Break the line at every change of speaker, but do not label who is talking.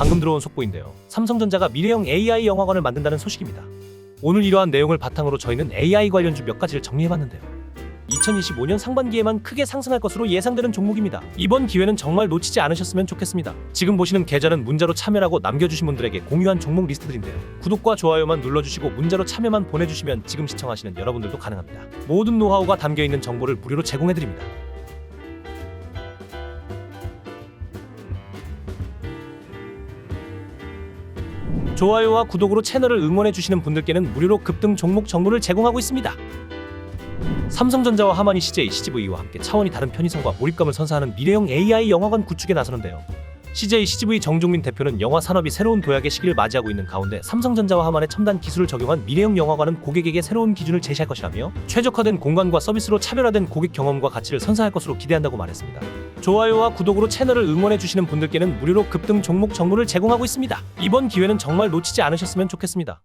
방금 들어온 속보인데요. 삼성전자가 미래형 AI 영화관을 만든다는 소식입니다. 오늘 이러한 내용을 바탕으로 저희는 AI 관련주 몇 가지를 정리해봤는데요. 2025년 상반기에만 크게 상승할 것으로 예상되는 종목입니다. 이번 기회는 정말 놓치지 않으셨으면 좋겠습니다. 지금 보시는 계좌는 문자로 참여라고 남겨주신 분들에게 공유한 종목 리스트들인데요. 구독과 좋아요만 눌러주시고 문자로 참여만 보내주시면 지금 시청하시는 여러분들도 가능합니다. 모든 노하우가 담겨있는 정보를 무료로 제공해드립니다. 좋아요와 구독으로 채널을 응원해주시는 분들께는 무료로 급등 종목 정보를 제공하고 있습니다. 삼성전자와 하마니 CJ, CGV와 함께 차원이 다른 편의성과 몰입감을 선사하는 미래형 AI 영화관 구축에 나서는데요. CJ, CGV 정종민 대표는 영화 산업이 새로운 도약의 시기를 맞이하고 있는 가운데 삼성전자와 하만의 첨단 기술을 적용한 미래형 영화관은 고객에게 새로운 기준을 제시할 것이라며 최적화된 공간과 서비스로 차별화된 고객 경험과 가치를 선사할 것으로 기대한다고 말했습니다. 좋아요와 구독으로 채널을 응원해주시는 분들께는 무료로 급등 종목 정보를 제공하고 있습니다. 이번 기회는 정말 놓치지 않으셨으면 좋겠습니다.